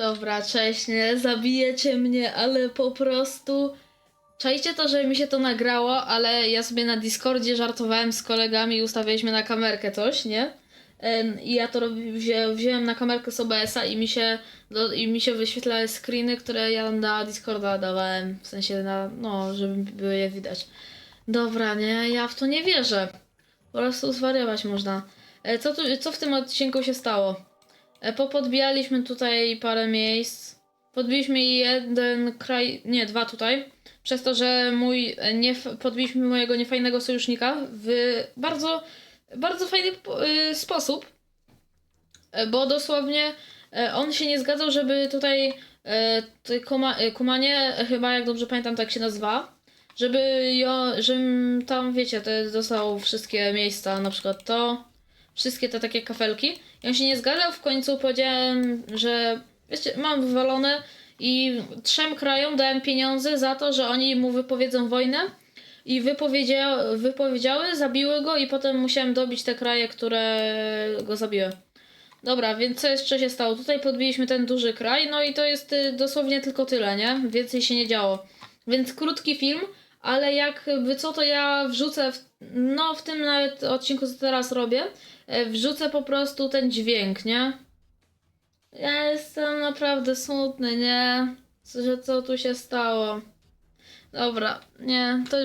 Dobra, cześć, nie? Zabijecie mnie, ale po prostu... Czajcie to, że mi się to nagrało, ale ja sobie na Discordzie żartowałem z kolegami i ustawialiśmy na kamerkę coś, nie? I ja to wzię, wziąłem na kamerkę z OBS-a i mi się, do, i mi się wyświetlały screeny, które ja na Discorda dawałem, w sensie na, no, żeby były je widać. Dobra, nie? Ja w to nie wierzę. Po prostu zwariować można. E, Co, tu, co w tym odcinku się stało? E, Popodbijaliśmy tutaj parę miejsc. Podbiliśmy jeden kraj, nie, dwa tutaj. Przez to, że mój, e, nie, podbiliśmy mojego niefajnego sojusznika w bardzo, bardzo fajny y, sposób. E, Bo dosłownie e, on się nie zgadzał, żeby tutaj e, kuma, e, Kumanie, e, chyba jak dobrze pamiętam, tak się nazywa, żeby ją, żebym tam, wiecie, dostał wszystkie miejsca, na przykład to, wszystkie te takie kafelki. I on się nie zgadzał, w końcu powiedziałem, że wiecie, mam wywalone i trzem krajom dałem pieniądze za to, że oni mu wypowiedzą wojnę i wypowiedzia, wypowiedziały, zabiły go i potem musiałem dobić te kraje, które go zabiły. Dobra, więc co jeszcze się stało? Tutaj podbiliśmy ten duży kraj, no i to jest y, dosłownie tylko tyle, nie? Więcej się nie działo. Więc krótki film, ale jakby co to ja wrzucę, w, no w tym nawet odcinku, co teraz robię, e, wrzucę po prostu ten dźwięk, nie? Ja jestem naprawdę smutny, nie? Co, co tu się stało? Dobra, nie, to